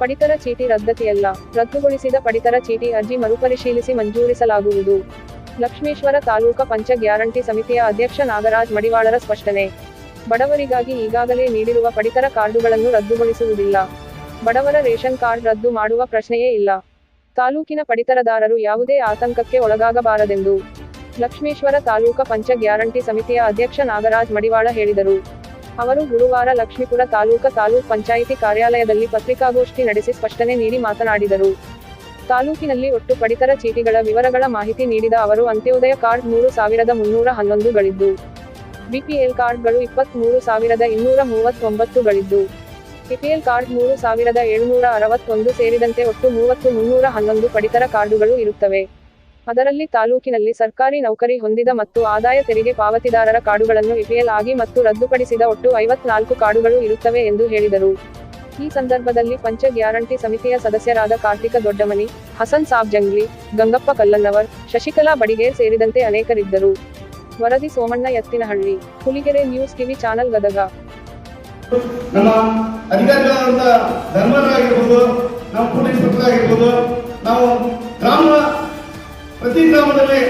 ಪಡಿತರ ಚೀಟಿ ರದ್ದತಿಯಲ್ಲ. ರದ್ದುಗೊಳಿಸಿದ ಪಡಿತರ ಚೀಟಿ ಅರ್ಜಿ ಮರುಪರಿಶೀಲಿಸಿ ಮಂಜೂರಿಸಲಾಗುವುದು. ಲಕ್ಷ್ಮೇಶ್ವರ ತಾಲೂಕ ಪಂಚ ಗ್ಯಾರಂಟಿ ಸಮಿತಿಯ ಅಧ್ಯಕ್ಷ ನಾಗರಾಜ್ ಮಡಿವಾಳರ ಸ್ಪಷ್ಟನೆ. ಬಡವರಿಗಾಗಿ ಈಗಾಗಲೇ ನೀಡಿರುವ ಪಡಿತರ ಕಾರ್ಡುಗಳನ್ನು ರದ್ದುಗೊಳಿಸುವುದಿಲ್ಲ. ಬಡವರ ರೇಷನ್ ಕಾರ್ಡ್ ರದ್ದು ಮಾಡುವ ಪ್ರಶ್ನೆಯೇ ಇಲ್ಲ. ತಾಲೂಕಿನ ಪಡಿತರದಾರರು ಯಾವುದೇ ಆತಂಕಕ್ಕೆ ಒಳಗಾಗಬಾರದೆಂದು. ಲಕ್ಷ್ಮೇಶ್ವರ ತಾಲೂಕ ಪಂಚ ಗ್ಯಾರಂಟಿ ಸಮಿತಿಯ ಅಧ್ಯಕ್ಷ ನಾಗರಾಜ್ ಮಡಿವಾಳ ಹೇಳಿದರು. ಅವರು ಗುರುವಾರ ಲಕ್ಷ್ಮೀಪುರ ತಾಲೂಕ ತಾಲೂಕ್ ಪಂಚಾಯಿತಿ ಕಾರ್ಯಾಲಯದಲ್ಲಿ ಪತ್ರಿಕಾಗೋಷ್ಠಿ ನಡೆಸಿ ಸ್ಪಷ್ಟನೆ ನೀಡಿ ಮಾತನಾಡಿದರು. ತಾಲೂಕಿನಲ್ಲಿ ಒಟ್ಟು ಪಡಿತರ ಚೀಟಿಗಳ ವಿವರಗಳ ಮಾಹಿತಿ ನೀಡಿದ ಅವರು, ಅಂತ್ಯೋದಯ ಕಾರ್ಡ್ ಮೂರು ಸಾವಿರದ ಮುನ್ನೂರ ಹನ್ನೊಂದುಗಳಿದ್ದು ಬಿಪಿಎಲ್ ಕಾರ್ಡ್ಗಳು ಇಪ್ಪತ್ಮೂರು ಸಾವಿರದ ಇನ್ನೂರ ಮೂವತ್ತೊಂಬತ್ತುಗಳಿದ್ದು ಬಿಪಿಎಲ್ ಕಾರ್ಡ್ ಮೂರು ಸಾವಿರದ ಏಳುನೂರ ಅರವತ್ತೊಂದು ಸೇರಿದಂತೆ ಒಟ್ಟು ಮೂವತ್ತು ಮುನ್ನೂರ ಹನ್ನೊಂದು ಪಡಿತರ ಕಾರ್ಡುಗಳು ಇರುತ್ತವೆ. ಅದರಲ್ಲಿ ತಾಲೂಕಿನಲ್ಲಿ ಸರ್ಕಾರಿ ನೌಕರಿ ಹೊಂದಿದ ಮತ್ತು ಆದಾಯ ತೆರಿಗೆ ಪಾವತಿದಾರರ ಕಾರ್ಡುಗಳನ್ನು ಇಪಿಎಲ್ ಆಗಿ ಮತ್ತು ರದ್ದುಪಡಿಸಿದ ಒಟ್ಟು ಐವತ್ನಾಲ್ಕು ಕಾರ್ಡುಗಳು ಇರುತ್ತವೆ ಎಂದು ಹೇಳಿದರು. ಈ ಸಂದರ್ಭದಲ್ಲಿ ಪಂಚ ಗ್ಯಾರಂಟಿ ಸಮಿತಿಯ ಸದಸ್ಯರಾದ ಕಾರ್ತಿಕ ದೊಡ್ಡಮನಿ, ಹಸನ್ ಸಾಬ್ ಜಂಗ್ಲಿ, ಗಂಗಪ್ಪ ಕಲ್ಲನ್ನವರ್, ಶಶಿಕಲಾ ಬಡಿಗೇರ್ ಸೇರಿದಂತೆ ಅನೇಕರಿದ್ದರು. ವರದಿ Somanna Ettinahalli Huligere news TV channel Gadag. ನಮ್ಮ ಅಧಿಕಾರಿಗಳಾದಂತ ಧರ್ಮರಾಗಿರ್ಬೋದು ನಮ್ಮ ಪೊಲೀಸ್ ಆಗಿರ್ಬೋದು ನಾವು ಗ್ರಾಮ ಪ್ರತಿ ಗ್ರಾಮದಲ್ಲಿ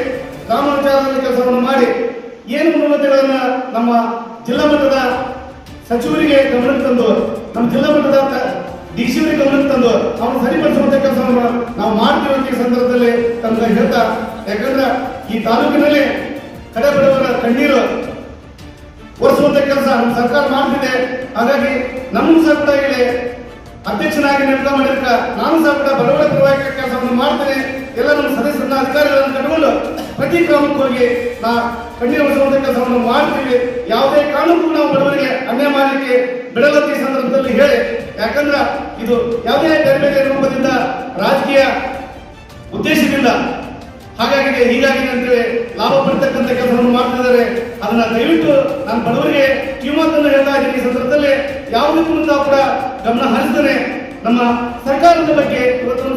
ಗ್ರಾಮ ವಿಚಾರದಲ್ಲಿ ಕೆಲಸವನ್ನು ಮಾಡಿ ಏನು ನ್ಯೂನತೆಗಳನ್ನು ನಮ್ಮ ಜಿಲ್ಲಾ ಮಟ್ಟದ ಸಚಿವರಿಗೆ ಗಮನಕ್ಕೆ ತಂದು ನಮ್ಮ ಜಿಲ್ಲಾ ಮಟ್ಟದ ಡಿ ಸಿ ಅವರಿಗೆ ಗಮನಕ್ಕೆ ತಂದು ಅವ್ರನ್ನ ಸರಿಪಡಿಸುವಂತ ಕೆಲಸವನ್ನು ನಾವು ಈ ಸಂದರ್ಭದಲ್ಲಿ ತಮ್ಮ ಹೇಳ್ತಾ, ಯಾಕಂದ್ರೆ ಈ ತಾಲೂಕಿನಲ್ಲಿ ಕಡೆ ಬಡವರ ಕಣ್ಣೀರು ಒರೆಸುವಂತ ಕೆಲಸ ನಮ್ಮ ಸರ್ಕಾರ ಮಾಡ್ತಿದೆ. ಹಾಗಾಗಿ ನಮ್ಮ ಇಲ್ಲಿ ಅಧ್ಯಕ್ಷನಾಗಿ ನಿರ್ಧಾರ ಮಾಡಿರ್ಕ ನಾನು ಸಹ ಕೂಡ ಬಡವರ ಪರವಾಗಿ ಕೆಲಸವನ್ನು ಮಾಡ್ತೇನೆ ಎಲ್ಲ ನಮ್ಮ ಸದಸ್ಯರನ್ನ ಅಧಿಕಾರಿಗಳನ್ನು ಕಟ್ಕೊಂಡು ಪ್ರತಿ ಹೋಗಿ ನಾ ಒರೆಸುವಂತ ಕೆಲಸವನ್ನು ಮಾಡ್ತೀವಿ. ಯಾವುದೇ ಕಾರಣಕ್ಕೂ ನಾವು ಬಡವರಿಗೆ ಅನ್ಯಾಯ ಮಾಡಲಿಕ್ಕೆ ಬಿಡಲ್ಲ ಸಂದರ್ಭದಲ್ಲಿ ಹೇಳಿ. ಯಾಕಂದ್ರೆ ಇದು ಯಾವುದೇ ಬೇರೆ ರೂಪದಿಂದ ರಾಜಕೀಯ ಉದ್ದೇಶದಿಂದ ಹಾಗಾಗಿ ಹೀಗಾಗಿ ಅಂತೇಳಿ ಲಾಭ ಪಡ್ತಕ್ಕಂಥ ಕೆಲಸವನ್ನು ಮಾಡ್ತಿದ್ದಾರೆ ಅದನ್ನ ದಯವಿಟ್ಟು ನಾನು ಬಡವರಿಗೆ ಕಿಮ್ಮತ್ತನ್ನು ಹೇಳ್ತಾ ಇದ್ದೀನಿ. ಸಂದರ್ಭದಲ್ಲಿ ಯಾವುದಕ್ಕೂ ಕೂಡ ಗಮನ ಹರಿಸ್ತಾನೆ ನಮ್ಮ ಸರ್ಕಾರದ ಬಗ್ಗೆ ಇವತ್ತು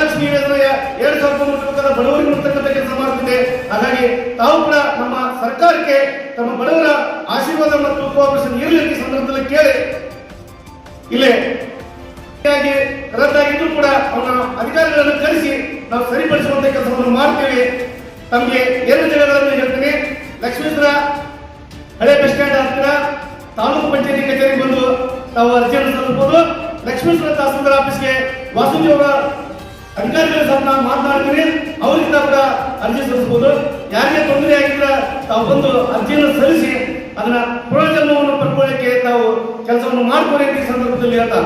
ಗೃಹಲಕ್ಷ್ಮಿ ಯೋಜನೆಯ ಎರಡು ಸಾವಿರದ ಬಡವರಿಗೆ ನೋಡ್ತಕ್ಕಂಥ ಕೆಲಸ ಮಾಡುತ್ತಿದೆ ಹಾಗಾಗಿ ತಾವು ಕೂಡ ನಮ್ಮ ಸರ್ಕಾರಕ್ಕೆ ತಮ್ಮ ಬಡವರ ಆಶೀರ್ವಾದ ಮತ್ತು ಕೋಪರೇಷನ್ ಇರಲಿ ಸಂದರ್ಭದಲ್ಲಿ ಕೇಳಿ. ಇಲ್ಲೇ ರದ್ದಾಗಿದ್ದು ಕೂಡ ಅವನ ಅಧಿಕಾರಿಗಳನ್ನು ಕರೆಸಿ ನಾವು ಸರಿಪಡಿಸುವಂತ ಕೆಲಸವನ್ನು ಮಾಡ್ತೇವೆ. ತಮಗೆ ಎರಡು ಜಿಲ್ಲೆಗಳನ್ನು ಹೇಳ್ತೇನೆ. ಲಕ್ಷ್ಮೀಪುರ ಹಳೆ ಬಸ್ ಸ್ಟ್ಯಾಂಡ್ ಹತ್ತಿರ ತಾಲೂಕು ಪಂಚಾಯತಿ ಕಚೇರಿಗೆ ಬಂದು ತಾವು ಅರ್ಜಿಯನ್ನು ಸಲ್ಲಿಸಬಹುದು. ಲಕ್ಷ್ಮೀಪುರ ತಹಸೀಲ್ದಾರ್ ಆಫೀಸ್ಗೆ ವಾಸುದೇವ ಅಧಿಕಾರಿಗಳ ಸಹ ನಾನು ಮಾತನಾಡ್ತೀನಿ ಅವರಿಂದ ಕೂಡ ಅರ್ಜಿ ಸಲ್ಲಿಸಬಹುದು. ಯಾರಿಗೆ ತೊಂದರೆ ಆಗಿದ್ರೆ ತಾವು ಬಂದು ಅರ್ಜಿಯನ್ನು ಸಲ್ಲಿಸಿ ಅದನ್ನ ಪ್ರಯೋಜನವನ್ನು ಪಡ್ಕೊಳ್ಳಿಕ್ಕೆ ತಾವು ಕೆಲಸವನ್ನು ಮಾಡ್ಕೊಳ್ಳಿ ಸಂದರ್ಭದಲ್ಲಿ ಹೇಳ್ತಾ